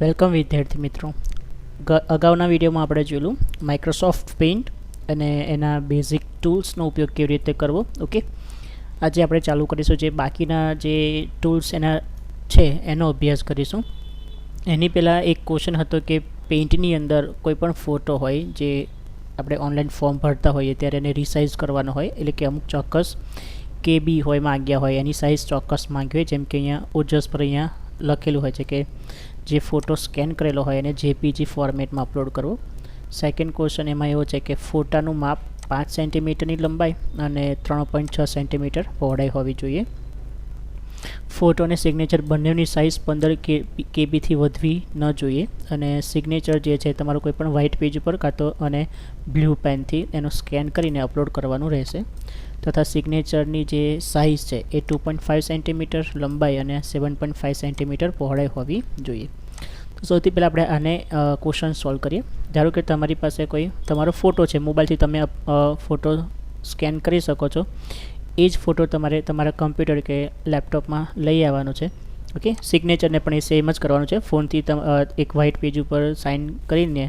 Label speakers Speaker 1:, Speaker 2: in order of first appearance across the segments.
Speaker 1: Welcome વિદ્યાર્થી મિત્રો. અગાઉના વિડીયોમાં આપણે જોયેલું માઇક્રોસોફ્ટ પેઇન્ટ અને એના બેઝિક ટૂલ્સનો ઉપયોગ કેવી રીતે કરવો ઓકે આજે આપણે ચાલુ કરીશું જે બાકીના જે ટૂલ્સ એના છે, એનો અભ્યાસ કરીશું. એની પહેલાં એક ક્વેશ્ચન હતો કે પેઇન્ટની અંદર કોઈ પણ ફોટો હોય જે આપણે ઓનલાઈન ફોર્મ ભરતા હોઈએ ત્યારે એને રિસાઇઝ કરવાનો હોય, એટલે કે અમુક ચોક્કસ કે બી હોય, માંગ્યા હોય, એની સાઇઝ ચોક્કસ માંગ્યો હોય, જેમ કે અહીંયા ઓજસ પર અહીંયા લખેલું હોય છે કે જે ફોટો સ્કેન કરેલો હોય એને જેપીજી ફોર્મેટમાં અપલોડ કરવો. સેકન્ડ ક્વેશ્ચન એમાં એવો છે કે ફોટાનું માપ પાંચ સેન્ટીમીટરની લંબાઈ અને ત્રણ પોઈન્ટ છ સેન્ટીમીટર પહોળાઈ હોવી જોઈએ. ફોટો અને સિગ્નેચર બંનેની સાઇઝ પંદર કેબીથી વધવી ન જોઈએ અને સિગ્નેચર જે છે તમારું કોઈ પણ વ્હાઇટ પેજ ઉપર કાં તો અને બ્લુ પેનથી એનું સ્કેન કરીને અપલોડ કરવાનું રહેશે. તથા સિગ્નેચરની જે સાઇઝ છે એ ટુ પોઈન્ટ ફાઇવ સેન્ટીમીટર લંબાઈ અને સેવન પોઈન્ટ ફાઇવ સેન્ટીમીટર પહોળાઈ હોવી જોઈએ. તો સૌથી પહેલાં આપણે આને ક્વેશ્ચન સોલ્વ કરીએ. ધારો કે તમારી પાસે કોઈ, તમારો ફોટો છે, મોબાઈલથી તમે ફોટો સ્કેન કરી શકો છો. એ જ ફોટો તમારે તમારા કમ્પ્યુટર કે લેપટોપમાં લઈ આવવાનો છે. ઓકે સિગ્નેચરને પણ એ સેમ જ કરવાનું છે. ફોનથી એક વ્હાઇટ પેજ ઉપર સાઇન કરીને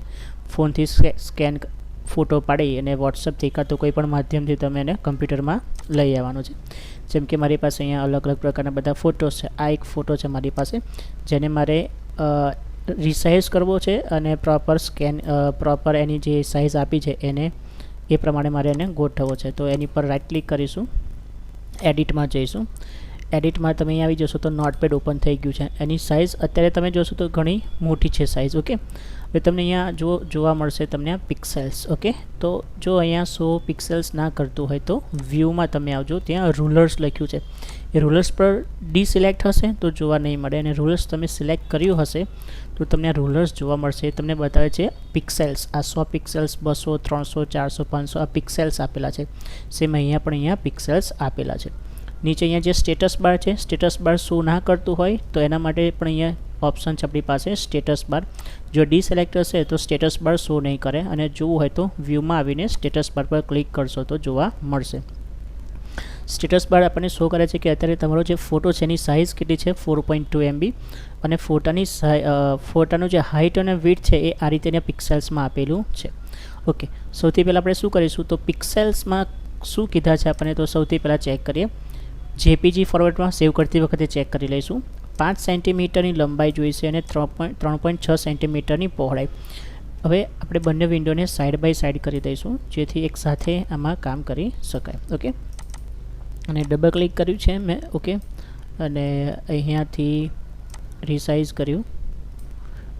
Speaker 1: ફોનથી સ્કેન ફોટો પાડી અને વોટ્સઅપથી કાં તો કોઈ પણ માધ્યમથી તમે એને કમ્પ્યુટરમાં લઈ આવવાનો છે. જેમ કે મારી પાસે અહીંયા અલગ અલગ પ્રકારના બધા ફોટોસ છે. આ એક ફોટો છે મારી પાસે, જેને મારે રિસાઇઝ કરવો છે અને પ્રોપર સ્કેન પ્રોપર એની જે સાઇઝ આપી છે એને, એ પ્રમાણે મારે એને ગોઠવવો છે. તો એની પર રાઇટ ક્લિક કરીશું એડિટમાં જઈશું. એડિટમાં તમે અહીં આવી જશો તો નોટપેડ ઓપન થઈ ગયું છે. એની સાઇઝ અત્યારે તમે જોશો તો ઘણી મોટી છે સાઇઝ ઓકે હવે તમને અહીંયા જો જોવા મળશે તમને આ પિક્સેલ્સ ઓકે તો જો અહીંયા સો પિક્સેલ્સ ના કરતું હોય તો વ્યૂમાં તમે આવજો. ત્યાં રૂલર્સ લખ્યું છે. એ રૂલર્સ પર ડિસિલેક્ટ હશે તો જોવા નહીં મળે. અને રૂલર્સ તમે સિલેક્ટ કર્યું હશે તો તમને આ રૂલર્સ જોવા મળશે. તમને બતાવે છે પિક્સેલ્સ આ સો પિક્સેલ્સ બસો, ત્રણસો, ચારસો, પાંચસો આ પિક્સેલ્સ આપેલા છે. સેમ અહીંયા પણ અહીંયા પિક્સેલ્સ આપેલા છે. નીચે અહીંયા જે સ્ટેટસ બાર છે સ્ટેટસ બાર શું ના કરતું હોય તો એના માટે પણ અહીંયા ઓપ્શન છે આપણી પાસે સ્ટેટસ બાર જો ડિસેલેક્ટ હશે તો સ્ટેટસ બાર શો નહીં કરે અને જોવું હોય તો વ્યૂમાં આવીને સ્ટેટસ બાર પર ક્લિક કરશો તો જોવા મળશે. સ્ટેટસ બાર આપણને શો કરે છે કે અત્યારે તમારો જે ફોટો છે એની સાઇઝ કેટલી છે? ફોર પોઈન્ટ ટુ એમબી અને ફોટાની ફોટાનું જે હાઇટ અને વિથ છે એ આ રીતે પિક્સેલ્સમાં આપેલું છે. ઓકે સૌથી પહેલાં આપણે શું કરીશું? તો પિક્સેલ્સમાં શું કીધા છે આપણને? તો સૌથી પહેલાં ચેક કરીએ. જેપીજી ફોર્મેટમાં સેવ કરતી વખતે ચેક કરી લઈશું. પાંચ સેન્ટીમીટરની લંબાઈ જોઈશે અને ત્રણ ત્રણ છ સેન્ટીમીટરની પહોળાઈ. હવે આપણે બંને વિન્ડોને સાઈડ બાય સાઈડ કરી દઈશું, જેથી એક સાથે આમાં કામ કરી શકાય. ઓકે અને ડબલ ક્લિક કર્યું છે મેં ઓકે અને અહીંયાથી રિસાઇઝ કર્યું.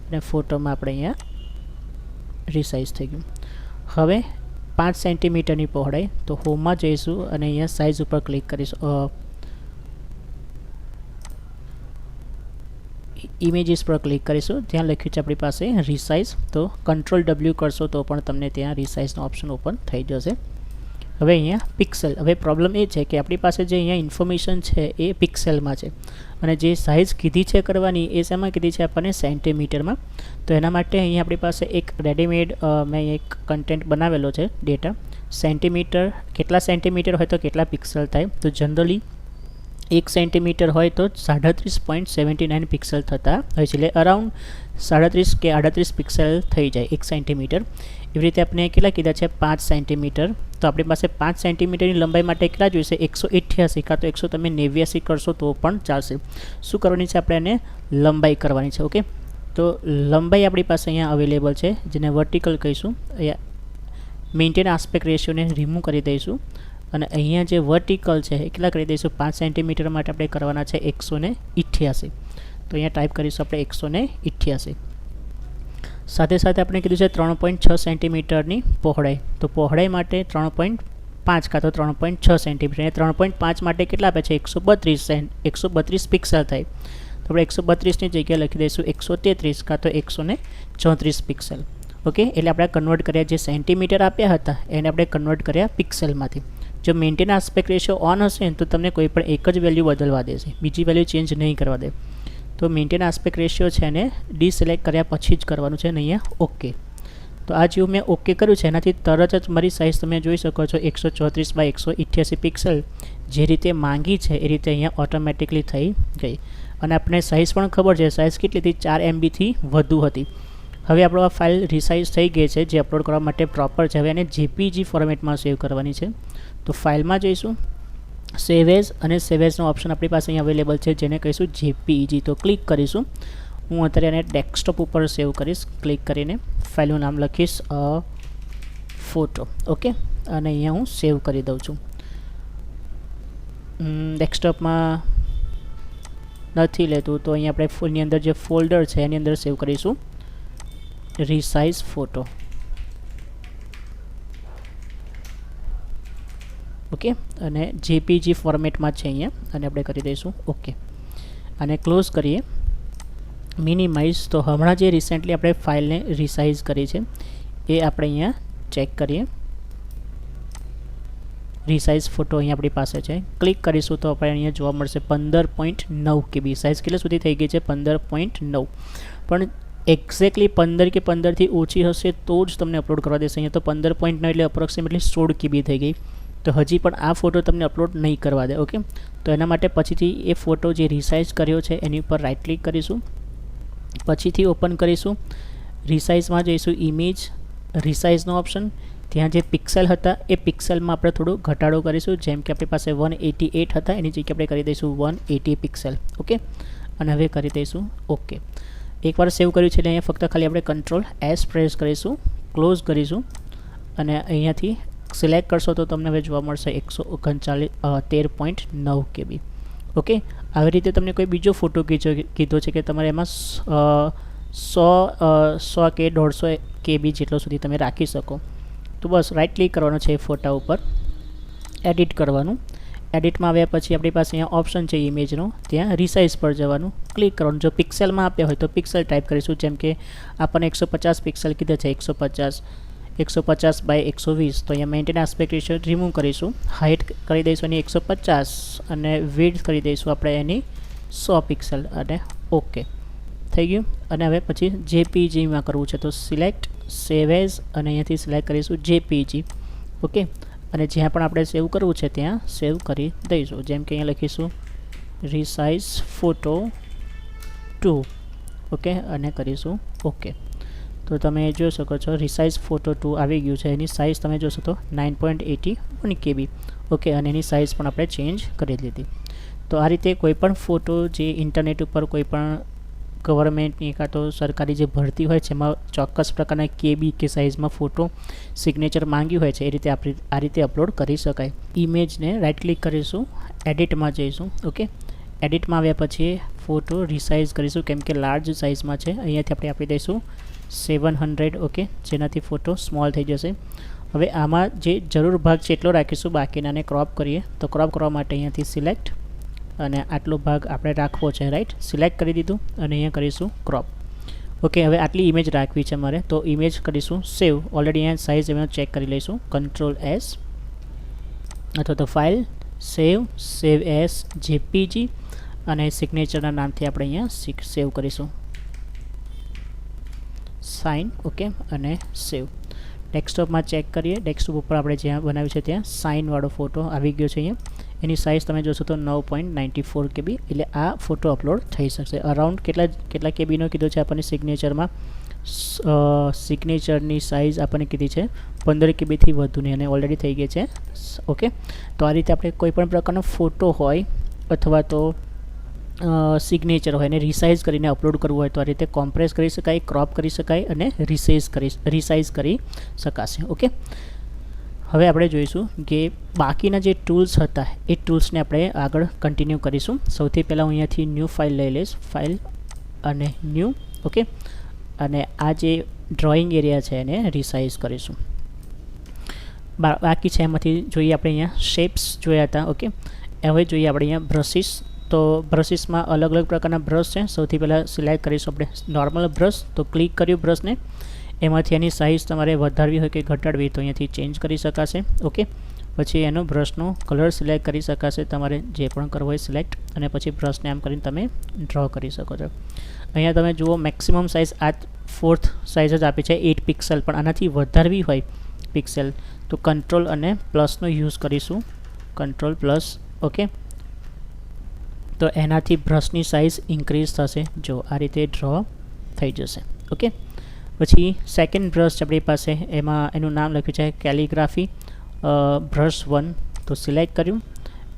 Speaker 1: અને ફોટોમાં આપણે અહીંયા રિસાઇઝ થઈ ગયું. હવે પાંચ સેન્ટીમીટરની પહોળાઈ, તો હોમમાં જઈશું અને અહીંયા સાઇઝ ઉપર ક્લિક કરીશું. ઇમેજીસ પર ક્લિક કરીશું. ત્યાં લખ્યું છે આપણી પાસે રિસાઇઝ તો કંટ્રોલ ડબલ્યુ કરશો તો પણ તમને ત્યાં રિસાઇઝનો ઓપ્શન ઓપન થઈ જશે. હવે અહીંયા પિક્સેલ હવે પ્રોબ્લેમ એ છે કે આપણી પાસે જે અહીંયા ઇન્ફોર્મેશન છે એ પિક્સેલમાં છે. અને જે સાઇઝ કીધી છે કરવાની એ શેમાં કીધી છે આપણને સેન્ટીમીટરમાં તો એના માટે અહીંયા આપણી પાસે એક રેડીમેડ મેં એક કન્ટેન્ટ બનાવેલો છે ડેટા સેન્ટીમીટર કેટલા સેન્ટીમીટર હોય તો કેટલા પિક્સેલ થાય. તો જનરલી એક સેન્ટીમીટર હોય તો સાડત્રીસ પોઈન્ટ સેવન્ટી નાઇન પિક્સેલ થતા હોય છે. એટલે અરાઉન્ડ સાડત્રીસ કે આડત્રીસ પિક્સેલ થઈ જાય એક સેન્ટીમીટર. એવી રીતે આપણે કેટલા કીધા છે? પાંચ સેન્ટીમીટર. તો આપણી પાસે પાંચ સેન્ટીમીટરની લંબાઈ માટે કેટલા જોઈશે? એકસો અઠ્યાસી. કાં તો એકસો તમે નેવ્યાસી કરશો તો પણ ચાલશે. શું કરવાની છે આપણે એને? લંબાઈ કરવાની છે. ઓકે? તો લંબાઈ આપણી પાસે અહીંયા અવેલેબલ છે, જેને વર્ટિકલ કહીશું. અહીંયા મેન્ટેન આસ્પેક્ટ રેશિયોને રિમૂવ કરી દઈશું. અને અહીંયા જે વર્ટિકલ છે એ કેટલા કરી દઈશું? પાંચ સેન્ટીમીટર માટે આપણે કરવાના છે એકસો ને ઇઠ્યાસી. તો અહીંયા ટાઈપ કરીશું આપણે એકસો ને ઇઠ્યાસી. સાથે સાથે આપણે કીધું છે ત્રણ પોઈન્ટ છ સેન્ટીમીટરની પહોળાઈ. તો પહોળાઈ માટે ત્રણ પોઈન્ટ પાંચ કાં તો ત્રણ પોઈન્ટ છ સેન્ટીમીટર અને ત્રણ પોઈન્ટ પાંચ માટે કેટલા આપે છે? એકસો બત્રીસ સેન્ટ એકસો બત્રીસ પિક્સેલ થાય. તો આપણે એકસો બત્રીસની જગ્યાએ લખી દઈશું એકસો તેત્રીસ કાં તો એકસો ને ચોત્રીસ પિક્સેલ. ઓકે? એટલે આપણે કન્વર્ટ કર્યા જે સેન્ટીમીટર આપ્યા હતા, એને આપણે કન્વર્ટ કર્યા પિક્સેલમાંથી. જો મેન્ટેન આસ્પેક્ટ રેશિયો ઓન હશે તો તમને કોઈ પણ એક જ વેલ્યુ બદલવા દેશે. બીજી વેલ્યુ ચેન્જ નહીં કરવા દે. તો મેન્ટેન આસ્પેક્ટ રેશિયો છે એને ડિસિલેક્ટ કર્યા પછી જ કરવાનું છે અને અહીંયા ઓકે તો આ જેવું મેં ઓકે કર્યું છે, એનાથી તરત જ મારી સાઇઝ તમે જોઈ શકો છો, એકસો ચોત્રીસ બાય એકસો ઇઠ્યાસી પિક્સેલ જે રીતે માંગી છે, એ રીતે અહીંયા ઓટોમેટિકલી થઈ ગઈ. અને આપણે સાઇઝ પણ ખબર છે સાઇઝ કેટલી હતી ચાર એમબીથી વધુ હતી. હવે આપણો આ ફાઇલ રિસાઇઝ થઈ ગઈ છે, જે અપલોડ કરવા માટે પ્રોપર છે. હવે એને જેપીજી ફોર્મેટમાં સેવ કરવાની છે. તો ફાઇલમાં જઈશું. સેવેજ અને સેવેજનો ઓપ્શન આપણી પાસે અહીં અવેલેબલ છે, જેને કહીશું જેપીઈજી તો ક્લિક કરીશું. હું અત્યારે એને ડેસ્કટોપ ઉપર સેવ કરીશ. ક્લિક કરીને ફાઇલનું નામ લખીશ ફોટો ઓકે અને અહીંયા હું સેવ કરી દઉં છું. ડેસ્કટોપમાં નથી લેતું. તો અહીંયા આપણે ફોનની અંદર જે ફોલ્ડર છે, એની અંદર સેવ કરીશું. રિસાઇઝ ફોટો ઓકે, અને જેપીજી ફોર્મેટમાં છે અહીંયા, અને આપણે કરી દઈશું ઓકે. અને ક્લોઝ કરીએ. મિનિમાઇઝ તો હમણાં જે રિસેન્ટલી આપણે ફાઇલને રિસાઇઝ કરી છે, એ આપણે અહીંયા ચેક કરીએ. રિસાઇઝ ફોટો અહીંયા આપણી પાસે છે. ક્લિક કરીશું તો આપણે અહીંયા જોવા મળશે પંદર પોઈન્ટ નવ કેબી. સાઇઝ કેટલા સુધી થઈ ગઈ છે? પંદર પોઈન્ટ નવ. પણ એક્ઝેક્ટલી પંદર કે પંદરથી ઓછી હશે તો જ તમને અપલોડ કરવા દેશે. અહીંયા તો પંદર પોઈન્ટ નવ એટલે અપ્રોક્સિમેટલી સોળ કેબી થઈ ગઈ. તો હજી પણ આ ફોટો તમને અપલોડ નહીં કરવા દે ઓકે તો એના માટે પછીથી એ ફોટો જે રિસાઇઝ કર્યો છે, એની ઉપર રાઇટ ક્લિક કરીશું. પછીથી ઓપન કરીશું. રિસાઇઝમાં જઈશું ઇમેજ રિસાઇઝનો ઓપ્શન ત્યાં જે પિક્સેલ હતા, એ પિક્સેલમાં આપણે થોડો ઘટાડો કરીશું. જેમ કે આપણી પાસે વન એટી એટ હતા, એની જગ્યાએ આપણે કરી દઈશું વન એટી પિક્સેલ ઓકે અને હવે કરી દઈશું ઓકે એકવાર સેવ કર્યું છે એટલે અહીંયા ફક્ત ખાલી આપણે કંટ્રોલ એસ પ્રેસ કરીશું ક્લોઝ કરીશું, અને અહીંયાથી સિલેક્ટ કરશો તો તમને હવે જોવા મળશે એકસો ઓગણચાલીસ તેર પોઈન્ટ નવ કેબી. ઓકે? આવી રીતે તમને કોઈ બીજો ફોટો કીધો કીધો છે કે તમારે એમાં સો સો કે દોઢસો કેબી જેટલો સુધી તમે રાખી શકો. તો બસ રાઈટ ક્લિક કરવાનું છે એ ફોટા ઉપર. એડિટ કરવાનું. એડિટમાં આવ્યા પછી આપણી પાસે અહીંયા ઓપ્શન છે ઇમેજનો ત્યાં રિસાઇઝ પર જવાનું. ક્લિક કરવાનું. જો પિક્સેલમાં આપ્યા હોય તો પિક્સેલ ટાઈપ કરીશું. જેમ કે આપણને એકસો પચાસ પિક્સેલ કીધા છે, એકસો પચાસ. એકસો પચાસ બાય એકસો વીસ. તો અહીંયા મેન્ટેન આસ્પેક્ટ રેશિયો રિમૂવ કરીશું. હાઇટ કરી દઈશું એની એકસો પચાસ અને વિડ્થ કરી દઈશું આપણે એની સો પિક્સલ અને ઓકે થઈ ગયું? અને હવે પછી જેપીજીમાં કરવું છે, તો સિલેક્ટ સેવ એઝ અને અહીંયાથી સિલેક્ટ કરીશું જેપીજી ઓકે અને જ્યાં પણ આપણે સેવ કરવું છે, ત્યાં સેવ કરી દઈશું. જેમ કે અહીંયા લખીશું રિસાઇઝ ફોટો ટુ ઓકે અને કરીશું ઓકે તો તમે જોઈ શકો છો રિસાઇઝ ફોટો ટુ આવી ગયું છે. એની સાઇઝ તમે જોશો તો nine point eighty one KB okay અને એની સાઇઝ પણ આપણે ચેન્જ કરી લીધી તો આ રીતે કોઈ પણ ફોટો જે ઇન્ટરનેટ ઉપર કોઈપણ ગવર્મેન્ટની કાં તો સરકારી જે ભરતી હોય છે, એમાં ચોક્કસ પ્રકારના કેબી કે સાઇઝમાં ફોટો સિગ્નેચર માંગ્યું હોય છે, એ રીતે આપણે, આ રીતે અપલોડ કરી શકાય. ઇમેજને રાઇટ ક્લિક કરીશું એડિટમાં જઈશું ઓકે એડિટમાં આવ્યા પછી ફોટો રિસાઇઝ કરીશું, કેમ કે લાર્જ સાઇઝમાં છે. અહીંયાથી આપણે આપી દઈશું સેવન હંડ્રેડ ઓકે? જેનાથી ફોટો સ્મોલ થઈ જશે. હવે આમાં જે જરૂર ભાગ છે એટલો રાખીશું, બાકીનાને ક્રોપ કરીએ. તો ક્રોપ કરવા માટે અહીંયાથી સિલેક્ટ અને આટલો ભાગ આપણે રાખવો છે રાઈટ સિલેક્ટ કરી દીધું અને અહીંયા કરીશું ક્રોપ ઓકે, હવે આટલી ઇમેજ રાખવી છે મારે. તો ઇમેજ કરીશું સેવ ઓલરેડી અહીંયા સાઇઝ એમાં ચેક કરી લઈશું. કંટ્રોલ એસ અથવા તો file save save as JPG અને સિગ્નેચરના નામથી આપણે અહીંયા સેવ કરીશું. સાઇન ઓકે અને સેવ ડેસ્કટોપમાં ચેક કરીએ. ડેસ્કટોપ ઉપર આપણે જ્યાં બનાવ્યું છે ત્યાં સાઇનવાળો ફોટો આવી ગયો છે અહીંયા. એની સાઇઝ તમે જોશો તો નવ પોઈન્ટ નાઇન્ટી ફોર કેબી એટલે આ ફોટો અપલોડ થઈ શકશે. અરાઉન્ડ કેટલા કેટલા કેબીનો કીધો છે આપણને સિગ્નેચરમાં સિગ્નેચરની સાઇઝ આપણને કીધી છે પંદર કેબીથી વધુની અને ઓલરેડી થઈ ગઈ છે. ઓકે તો આ રીતે આપણે કોઈ પણ પ્રકારનો ફોટો હોય અથવા તો સિગ્નેચર હોય એને રિસાઇઝ કરીને અપલોડ કરવું હોય તો આ રીતે કોમ્પ્રેસ કરી શકાય ક્રોપ કરી શકાય અને રિસાઇઝ કરી રિસાઇઝ કરી શકાશે, ઓકે? હવે આપણે જોઈશું કે બાકીના જે ટૂલ્સ હતા, એ ટૂલ્સને આપણે આગળ કન્ટિન્યુ કરીશું. સૌથી પહેલાં હું અહીંયાથી ન્યૂ ફાઇલ લઈ લઈશ ફાઇલ અને ન્યૂ ઓકે? અને આ જે ડ્રોઈંગ એરિયા છે એને રિસાઇઝ કરીશું. બાકી છે એમાંથી જોઈએ આપણે અહીંયા શેપ્સ જોયા હતા, ઓકે? હવે જોઈએ આપણે અહીંયા બ્રશિસ તો બ્રશિસમાં અલગ અલગ પ્રકારના બ્રશ છે. સૌથી પહેલાં સિલેક્ટ કરીશું આપણે નોર્મલ બ્રશ તો ક્લિક કર્યું બ્રશને એમાંથી એની સાઇઝ તમારે વધારવી હોય કે ઘટાડવી તો અહીંયાથી ચેન્જ કરી શકાશે. ઓકે પછી એનો બ્રશનો કલર સિલેક્ટ કરી શકાશે. તમારે જે પણ કરવો હોય સિલેક્ટ અને પછી બ્રશને આમ કરીને તમે ડ્રો કરી શકો છો. અહીંયા તમે જુઓ મેક્સિમમ સાઇઝ આ ફોર્થ સાઇઝ જ આપી છે. એટ પિક્સેલ પણ આનાથી વધારવી હોય પિક્સેલ તો કંટ્રોલ અને પ્લસનો યુઝ કરીશું. કંટ્રોલ પ્લસ ઓકે તો એનાથી બ્રશની સાઇઝ ઇન્ક્રીઝ થશે. જો આ રીતે ડ્રો થઈ જશે. ઓકે પછી સેકન્ડ બ્રશ આપણી પાસે, એમાં એનું નામ લખ્યું છે કેલિગ્રાફી બ્રશ વન તો સિલેક્ટ કર્યું.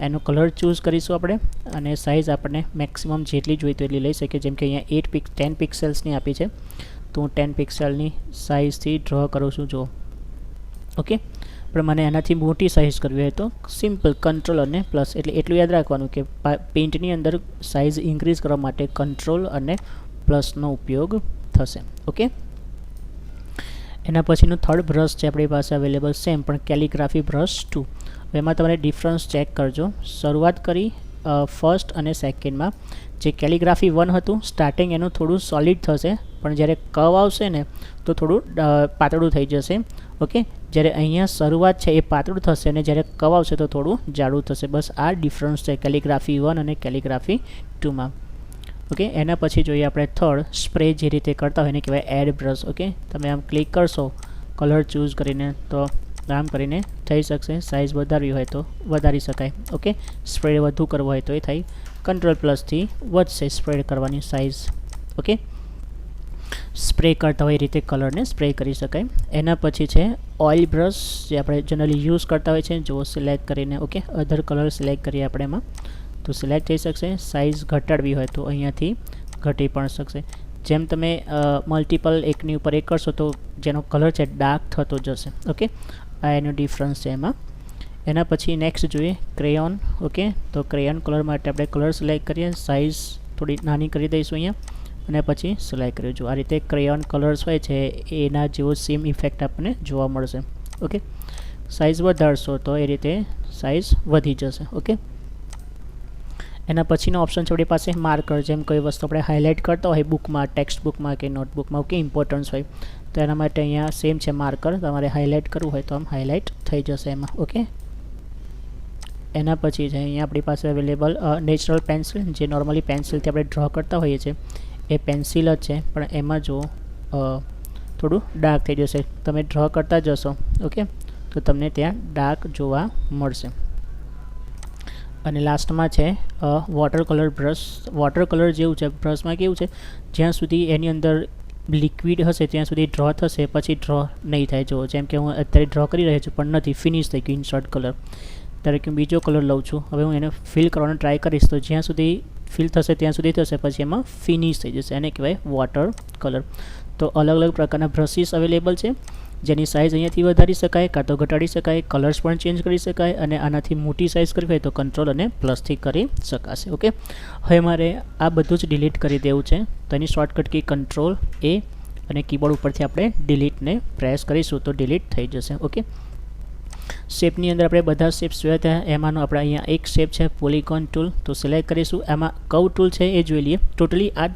Speaker 1: એનો કલર ચૂઝ કરીશું આપણે અને સાઇઝ આપણને મેક્સિમમ જેટલી જોઈતી એટલી લઈ શકીએ. જેમ કે અહીંયા એટ પિક ટેન પિક્સેલ્સની આપી છે. તો હું ટેન પિક્સેલની સાઇઝથી ડ્રો કરું છું જો ઓકે પણ મને એનાથી મોટી સાઇઝ કરવી હોય તો સિમ્પલ કંટ્રોલ અને પ્લસ એટલે એટલું યાદ રાખવાનું કે પેઇન્ટની અંદર સાઇઝ ઇન્ક્રીઝ કરવા માટે કંટ્રોલ અને પ્લસનો ઉપયોગ થશે. ઓકે એના પછીનું થર્ડ બ્રશ છે આપણી પાસે અવેલેબલ સેમ પણ કેલિગ્રાફી બ્રશ ટુ એમાં તમારે ડિફરન્સ ચેક કરજો. શરૂઆત કરી ફર્સ્ટ અને સેકન્ડમાં જે કેલિગ્રાફી વન હતું સ્ટાર્ટિંગ એનું થોડું સોલિડ થશે, પણ જ્યારે કવ આવશે ને, તો થોડું પાતળું થઈ જશે. ઓકે? જ્યારે અહીંયા શરૂઆત છે એ પાતળું થશે અને જ્યારે કવાવશે તો થોડું જાડું થશે. બસ આ ડિફરન્સ છે કેલિગ્રાફી વન અને કેલિગ્રાફી ટુમાં ઓકે? એના પછી જોઈએ આપણે થર્ડ સ્પ્રે જે રીતે કરતા હોય એને કહેવાય એડ બ્રશ ઓકે? તમે આમ ક્લિક કરશો કલર ચૂઝ કરીને તો આમ કરીને થઈ શકશે. સાઇઝ વધારવી હોય તો વધારી શકાય. ઓકે? સ્પ્રે વધુ કરવો હોય તો એ થાય. કંટ્રોલ પ્લસથી વધશે સ્પ્રે કરવાની સાઇઝ ઓકે? સ્પ્રે કરતા હોય એ રીતે કલરને સ્પ્રે કરી શકાય. એના પછી છે, ઓઇલ બ્રશ જે આપણે જનરલી યુઝ કરતા હોય છે, જો સિલેક્ટ કરીને ઓકે અધર કલર સિલેક્ટ કરીએ આપણે એમાં, તો સિલેક્ટ થઈ શકશે. સાઇઝ ઘટાડવી હોય તો અહીંયાથી ઘટી પણ શકશે. જેમ તમે મલ્ટિપલ એકની ઉપર એક કરશો તો જેનો કલર છે ડાર્ક થતો જશે ઓકે આ એનો ડિફરન્સ છે એમાં. એના પછી નેક્સ્ટ જોઈએ ક્રેયોન ઓકે તો ક્રેયોન કલર માટે આપણે કલર સિલેક્ટ કરીએ. સાઇઝ થોડી નાની કરી દઈશું અહીંયા. અને પછી સિલાઈ કર્યું જો આ રીતે ક્રેયોન કલર્સ હોય છે, એના જેવો સેમ ઇફેક્ટ આપણને જોવા મળશે. ઓકે સાઇઝ વધારશો તો એ રીતે સાઇઝ વધી જશે. ઓકે એના પછીનો ઓપ્શન છે, આપણી પાસે માર્કર જેમ કોઈ વસ્તુ આપણે હાઇલાઇટ કરતા હોય બુકમાં ટેક્સ્ટ બુકમાં કે નોટબુકમાં કે ઇમ્પોર્ટન્સ હોય, તો એના માટે અહીંયા સેમ છે માર્કર તમારે હાઇલાઇટ કરવું હોય તો આમ હાઇલાઇટ થઈ જશે એમાં. ઓકે એના પછી છે, અહીંયા આપણી પાસે અવેલેબલ નેચરલ પેન્સિલ જે નોર્મલી પેન્સિલથી આપણે ડ્રો કરતા હોઈએ છીએ એ પેન્સિલ જ છે, પણ એમાં જો થોડું ડાર્ક થઈ જશે. તમે ડ્રો કરતા જશો ઓકે તો તમને ત્યાં ડાર્ક જોવા મળશે. અને લાસ્ટમાં છે water colour brush water colour જેવું છે બ્રશમાં કેવું છે? જ્યાં સુધી એની અંદર લિક્વિડ હશે, ત્યાં સુધી ડ્રો થશે, પછી ડ્રો નહીં થાય. જો જેમ કે હું અત્યારે ડ્રો કરી રહ્યો છું, પણ નથી ફિનિશ થઈ ગયું ઇન્સર્ટ કલર ત્યારે કે બીજો કલર લઉં છું, હવે હું એને ફિલ કરવાનો ટ્રાય કરીશ, તો જ્યાં સુધી ફિલ થશે ત્યાં સુધી થશે, પછી એમાં ફિનિશ થઈ જશે. એને કહેવાય વોટર કલર તો અલગ અલગ પ્રકારના બ્રશિસ અવેલેબલ છે, જેની સાઇઝ અહીંયાથી વધારી શકાય, કાં તો ઘટાડી શકાય કલર્સ પણ ચેન્જ કરી શકાય, અને આનાથી મોટી સાઇઝ કરવી હોય તો કંટ્રોલ અને પ્લસથી કરી શકાશે ઓકે હવે મારે આ બધું જ ડિલીટ કરી દેવું છે. તો એની શોર્ટકટ કી કંટ્રોલ એ અને કીબોર્ડ ઉપરથી આપણે ડિલીટને પ્રેસ કરીશું તો ડિલીટ થઈ જશે ઓકે શેપની અંદર આપણે બધા શેપ્સ જોયા હતા. એમાંનો આપણે અહીંયા એક શેપ છે પોલિકોન ટૂલ. તો સિલેક્ટ કરીશું. એમાં કવ ટૂલ છે એ જોઈ લઈએ. ટોટલી આ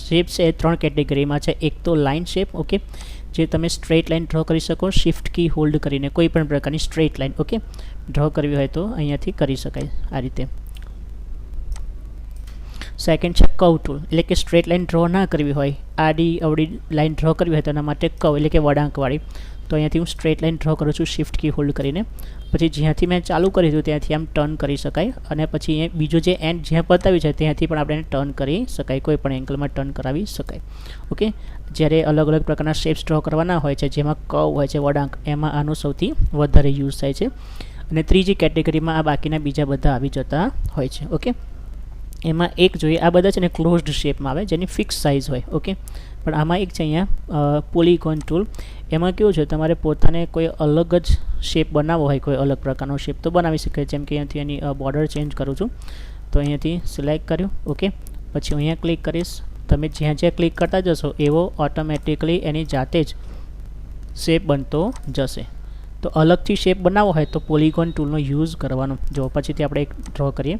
Speaker 1: શેપ છે એ ત્રણ કેટેગરીમાં છે. એક તો લાઇન શેપ ઓકે જે તમે સ્ટ્રેટ લાઇન ડ્રો કરી શકો. શિફ્ટ કી હોલ્ડ કરીને કોઈ પણ પ્રકારની સ્ટ્રેટ લાઇન ઓકે ડ્રો કરવી હોય તો અહીંયાથી કરી શકાય આ રીતે. સેકન્ડ છે કવ ટૂલ. એટલે કે સ્ટ્રેટ લાઇન ડ્રો ના કરવી હોય. આડી અવડી લાઇન ડ્રો કરવી હોય તો એના માટે કવ, એટલે કે વળાંકવાળી. તો અહીંયાથી હું સ્ટ્રેટ લાઇન ડ્રો કરું છું શિફ્ટ કી હોલ્ડ કરીને. પછી જ્યાંથી મેં ચાલુ કરી હતું, ત્યાંથી આમ ટર્ન કરી શકાય. અને પછી એ બીજો જે એન્ડ જ્યાં પતાવ્યું છે, ત્યાંથી પણ આપણે ટર્ન કરી શકાય. કોઈ પણ એંગલમાં ટર્ન કરાવી શકાય. ઓકે જ્યારે અલગ અલગ પ્રકારના શેપ્સ ડ્રો કરવાના હોય છે, જેમાં કવ હોય છે, વળાંક, એમાં આનું સૌથી વધારે યુઝ થાય છે. અને ત્રીજી કેટેગરીમાં આ બાકીના બીજા બધા આવી જતા હોય છે. ઓકે એમાં એક જોઈએ, આ બધા છે ને ક્લોઝડ શેપમાં આવે, જેની ફિક્સ સાઇઝ હોય. ઓકે પણ આમાં એક છે અહીંયા પોલીકોન ટૂલ એમાં કેવું છે, તમારે પોતાને કોઈ અલગ જ શેપ બનાવવો હોય, કોઈ અલગ પ્રકારનો શેપ તો બનાવી શકે જેમ કે અહીંયાથી એની બોર્ડર ચેન્જ કરું છું. તો અહીંયાથી સિલેક્ટ કર્યું ઓકે પછી અહીંયા ક્લિક કરીશ. તમે જ્યાં જ્યાં ક્લિક કરતા જશો, એવો ઓટોમેટિકલી એની જાતે જ શેપ બનતો જશે. તો અલગથી શેપ બનાવવો હોય, તો પોલીગોન ટૂલનો યુઝ કરવાનો. જો, પછીથી આપણે એક ડ્રો કરીએ.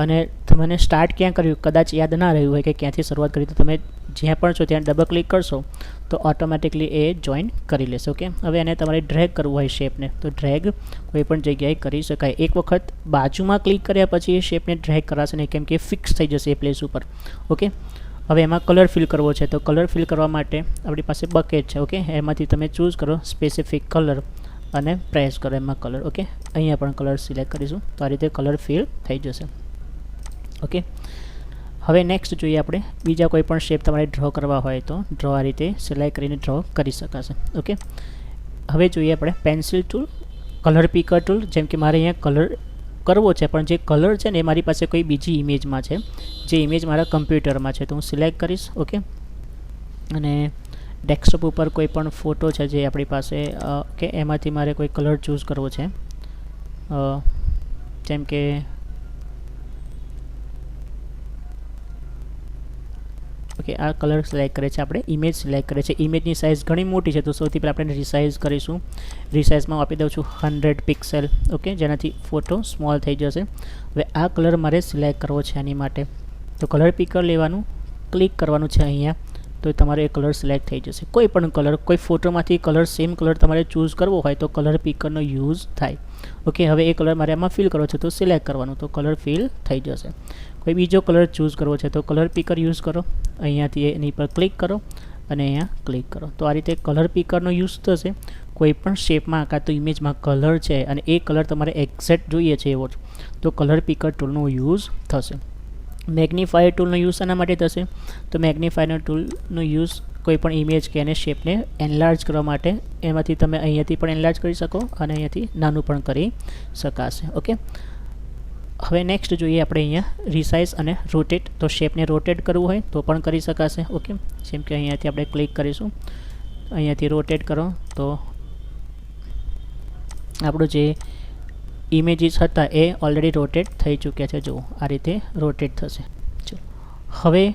Speaker 1: અને તમને સ્ટાર્ટ ક્યાં કર્યું? કદાચ યાદ ના રહ્યું હોય કે ક્યાંથી શરૂઆત કરી, તો તમે જ્યાં પણ છો ત્યાં ડબલ ક્લિક કરશો, તો ઓટોમેટિકલી એ જોઈન કરી લેશે ઓકે હવે એને તમારે ડ્રેગ કરવું હોય શેપને તો ડ્રેગ કોઈ પણ જગ્યાએ કરી શકાય. એક વખત બાજુમાં ક્લિક કર્યા પછી એ શેપને ડ્રેગ કરાશે નહીં, કેમ કે ફિક્સ થઈ જશે એ પ્લેસ ઉપર ઓકે હવે એમાં કલર ફિલ કરવો છે, તો કલર ફિલ કરવા માટે આપણી પાસે બકેટ છે ઓકે એમાંથી તમે ચૂઝ કરો સ્પેસિફિક કલર અને પ્રેસ કરો એમાં કલર ઓકે અહીંયા પણ કલર સિલેક્ટ કરીશું, તો આ રીતે કલર ફિલ થઈ જશે. ઓકે? હવે નેક્સ્ટ જોઈએ આપણે. બીજા કોઈ પણ શેપ તમારે ડ્રો કરવા હોય તો ડ્રો આ રીતે સિલાઈ કરીને ડ્રો કરી શકાશે. ઓકે? હવે જોઈએ આપણે pencil tool colour picker tool જેમ કે મારે અહીંયા કલર કરવો છે, પણ જે કલર છે ને એ મારી પાસે કોઈ બીજી ઇમેજમાં છે. જે ઇમેજ મારા કમ્પ્યુટરમાં છે. તો હું સિલેક્ટ કરીશ, ઓકે? અને ડેસ્કટોપ ઉપર કોઈ પણ ફોટો છે જે આપણી પાસે કે એમાંથી મારે કોઈ કલર ચૂઝ કરવો છે. જેમ કે ઓકે આ કલર સિલેક્ટ કરે છે આપણે. ઇમેજ સિલેક્ટ કરે છે. ઇમેજની સાઇઝ ઘણી મોટી છે, તો સૌથી પહેલાં આપણે રિસાઇઝ કરીશું. રિસાઇઝમાં આપી દઉં છું હંડ્રેડ પિક્સેલ ઓકે જેનાથી ફોટો સ્મોલ થઈ જશે. હવે આ કલર મારે સિલેક્ટ કરવો છે આની માટે. તો કલર પિકર લેવાનું. ક્લિક કરવાનું છે અહીંયા. તો તમારે એ કલર સિલેક્ટ થઈ જશે. કોઈ પણ કલર કોઈ ફોટોમાંથી કલર સેમ કલર તમારે ચૂઝ કરવો હોય, તો કલર પિકરનો યુઝ થાય. ઓકે હવે એ કલર મારે આમાં ફિલ કરવો છે, તો સિલેક્ટ કરવાનું. તો કલર ફિલ થઈ જશે. કોઈ બીજો કલર ચૂઝ કરવો છે તો કલર પિકર યુઝ કરો. અહીંયાથી એની પર ક્લિક કરો અને અહીંયા ક્લિક કરો. તો આ રીતે કલર પિકરનો યુઝ થશે. કોઈ પણ શેપમાં કાં તો ઇમેજમાં કલર છે અને એ કલર તમારે એક્ઝેક્ટ જોઈએ છે એવો તો કલર પિકર ટૂલનો યુઝ થશે. મેગ્નિફાયર ટૂલનો યુઝ આના માટે થશે? તો મેગ્નિફાયર ટૂલનો યુઝ કોઈપણ ઇમેજ કે એને શેપને એનલાર્જ કરવા માટે એમાંથી તમે અહીંયાથી પણ એનલાર્જ કરી શકો અને અહીંયાથી નાનું પણ કરી શકાશે. ઓકે? હવે નેક્સ્ટ જોઈએ આપણે અહીંયા રિસાઇઝ અને રોટેટ તો શેપને રોટેટ કરવું હોય તો પણ કરી શકાશે. ઓકે જેમ કે અહીંયાથી આપણે ક્લિક કરીશું. અહીંયાથી રોટેટ કરો. તો આપણું જે ઇમેજીસ હતા એ ઓલરેડી રોટેટ થઈ ચૂક્યા છે. જુઓ, આ રીતે રોટેટ થશે. ચલો. હવે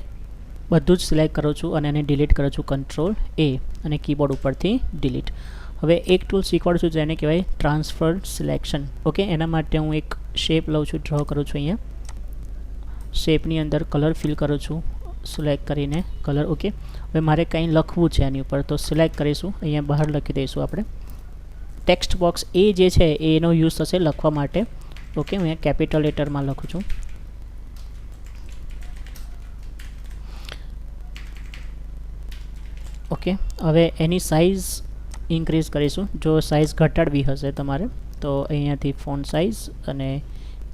Speaker 1: બધું જ સિલેક્ટ કરું છું અને એને ડિલીટ કરું છું. કંટ્રોલ એ અને કીબોર્ડ ઉપરથી ડિલીટ હવે એક ટૂલ શીખવાડું છું જેને કહેવાય ટ્રાન્સફર સિલેક્શન ઓકે એના માટે હું એક શેપ લઉં છું ડ્રો કરું છું અહીંયા. શેપની અંદર કલર ફિલ કરું છું સિલેક્ટ કરીને કલર ઓકે હવે મારે કંઈ લખવું છે એની ઉપર, તો સિલેક્ટ કરીશું, અહીંયા બહાર લખી દઈશું આપણે. ટેક્સ્ટ બોક્સ એ જે છે, એનો યુઝ થશે લખવા માટે. ઓકે હું અહીંયા કેપિટલ લેટરમાં લખું છું. ઓકે હવે એની સાઇઝ ઇન્ક્રીઝ કરીશું. જો સાઇઝ ઘટાડવી હશે તમારે, તો અહીંયાથી ફોન સાઇઝ અને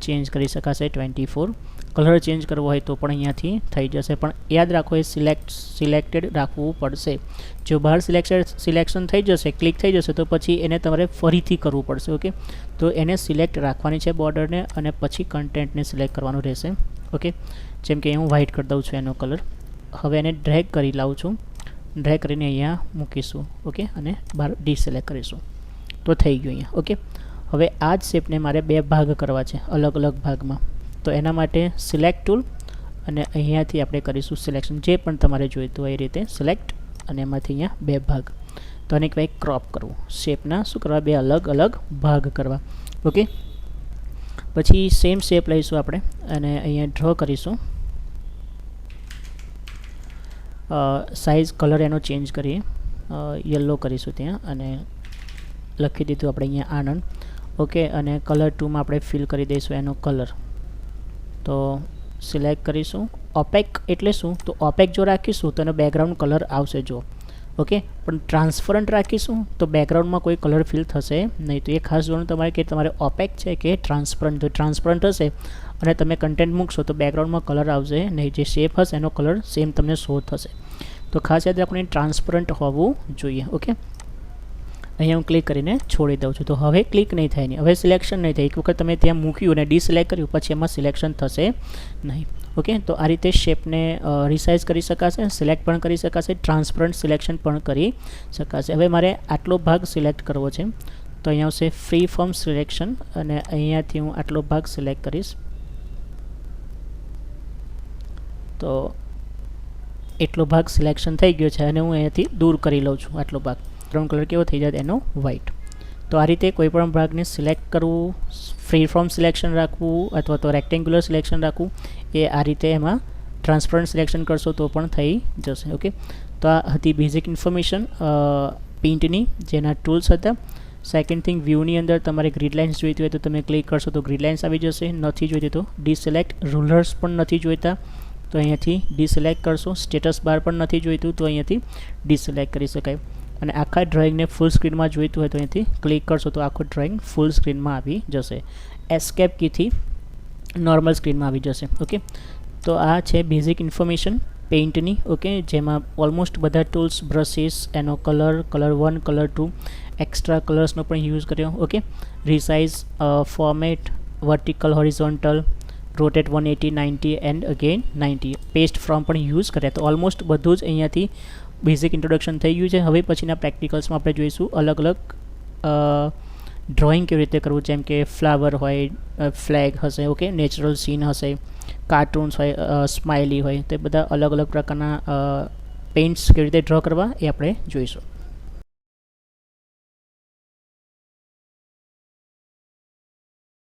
Speaker 1: ચેન્જ કરી શકાશે ટ્વેન્ટી ફોર કલર ચેન્જ કરવો હોય તો પણ અહીંયાથી થઈ જશે. પણ યાદ રાખો, એ સિલેક્ટ સિલેક્ટેડ રાખવું પડશે. જો બહાર સિલેક્ટેડ સિલેક્શન થઈ જશે ક્લિક થઈ જશે, તો પછી એને તમારે ફરીથી કરવું પડશે ઓકે તો એને સિલેક્ટ રાખવાની છે બોર્ડરને અને પછી કન્ટેન્ટને સિલેક્ટ કરવાનું રહેશે ઓકે જેમ કે હું વ્હાઇટ કરી દઉં છું એનો કલર હવે એને ડ્રેગ કરી લાવું છું. ડ્રેગ કરીને અહીંયા મૂકીશું ઓકે અને બહાર ડિસિલેક્ટ કરીશું. તો થઈ ગયું અહીંયા ઓકે હવે આ જ શેપને મારે બે ભાગ કરવા છે, અલગ અલગ ભાગમાં. તો એના માટે સિલેક્ટ ટૂલ અને અહીંયાથી આપણે કરીશું સિલેક્શન જે પણ તમારે જોઈતું હોય એ રીતે સિલેક્ટ અને એમાંથી અહીંયા બે ભાગ. તો આને કહેવાય ક્રોપ કરવું. શેપના શું કરવા? બે અલગ અલગ ભાગ કરવા ઓકે પછી સેમ શેપ લઈશું આપણે અને અહીંયા ડ્રો કરીશું. સાઇઝ કલર એનો ચેન્જ કરીએ યલો કરીશું ત્યાં અને લખી દીધું આપણે અહીંયા આનંદ ઓકે અને કલર ટુમાં આપણે ફિલ કરી દઈશું એનો કલર તો સિલેક્ટ કરીશું. ઓપેક એટલે શું? તો ઓપેક જો રાખીશું, તો એનો બેકગ્રાઉન્ડ કલર આવશે જો ઓકે? પણ ટ્રાન્સફરન્ટ રાખીશું તો બેકગ્રાઉન્ડમાં કોઈ કલર ફિલ થશે નહીં. તો એ ખાસ જોવાનું તમારે કે તમારે ઓપેક છે કે ટ્રાન્સપરન્ટ જો ટ્રાન્સપરન્ટ હશે અને તમે કન્ટેન્ટ મૂકશો તો બેકગ્રાઉન્ડમાં કલર આવશે નહીં. જે શેપ હશે એનો કલર સેમ તમને શો થશે. તો ખાસ યાદ રાખવું ટ્રાન્સપરન્ટ હોવું જોઈએ, ઓકે? અહીંયા હું ક્લિક કરીને છોડી દઉં છું. તો હવે ક્લિક નહીં થાય નહીં હવે સિલેક્શન નહીં થાય. એક વખત તમે ત્યાં મૂક્યું અને ડિસિલેક્ટ કર્યું, પછી એમાં સિલેક્શન થશે નહીં. ઓકે? તો આ રીતે શેપને રિસાઇઝ કરી શકાશે સિલેક્ટ પણ કરી શકાશે ટ્રાન્સપરન્ટ સિલેક્શન પણ કરી શકાશે. હવે મારે આટલો ભાગ સિલેક્ટ કરવો છે. તો અહીંયા આવશે ફ્રી ફોર્મ સિલેક્શન અને અહીંયાથી હું આટલો ભાગ સિલેક્ટ કરીશ. તો એટલો ભાગ સિલેક્શન થઈ ગયો છે અને હું અહીંયાથી દૂર કરી લઉં છું આટલો ભાગ. બ્રાઉન કલર કેવો થઈ જાય એનો? વ્હાઇટ તો આ રીતે કોઈપણ ભાગને સિલેક્ટ કરવું ફ્રી ફ્રોમ સિલેક્શન રાખવું અથવા તો રેક્ટેન્ગ્યુલર સિલેક્શન રાખવું, એ આ રીતે એમાં ટ્રાન્સપરન્ટ સિલેક્શન કરશો તો પણ થઈ જશે ઓકે તો આ હતી બેઝિક ઇન્ફોર્મેશન પિન્ટની જેના ટૂલ્સ હતા. સેકન્ડ થિંગ વ્યૂની અંદર તમારે ગ્રીડ લાઇન્સ જોઈતી હોય તો તમે ક્લિક કરશો તો ગ્રીડ લાઇન્સ આવી જશે. નથી જોઈતી તો ડિસિલેક્ટ રૂલર્સ પણ નથી જોઈતા. તો અહીંયાથી ડિસિલેક્ટ કરશો. સ્ટેટસ બાર પણ નથી જોઈતું તો અહીંયાથી ડિસિલેક્ટ કરી શકાય. અને આખા ડ્રોઈંગને ફૂલ સ્ક્રીનમાં જોઈતું હોય તો અહીંથી ક્લિક કરશો તો આખું ડ્રોઈંગ ફૂલ સ્ક્રીનમાં આવી જશે. એસ્કેપ કીથી નોર્મલ સ્ક્રીનમાં આવી જશે ઓકે તો આ છે બેઝિક ઇન્ફોર્મેશન પેઇન્ટની ઓકે જેમાં ઓલમોસ્ટ બધા ટૂલ્સ બ્રશિસ એનો colour colour one colour two extra કલર્સનો પણ યુઝ કર્યો okay resize format vertical horizontal rotate one eighty ninety and again ninety paste from પણ યુઝ કર્યા. તો ઓલમોસ્ટ બધું જ અહીંયાથી બેઝિક ઇન્ટ્રોડક્શન થઈ ગયું છે. હવે પછીના પ્રેક્ટિકલ્સમાં આપણે જોઈશું અલગ અલગ ડ્રોઈંગ કેવી રીતે કરવું. જેમ કે ફ્લાવર હોય ફ્લેગ હશે ઓકે નેચરલ સીન હશે કાર્ટૂન્સ હોય સ્માઇલી હોય. તે બધા અલગ અલગ પ્રકારના પેઇન્ટ્સ કેવી રીતે ડ્રો કરવા એ આપણે જોઈશું.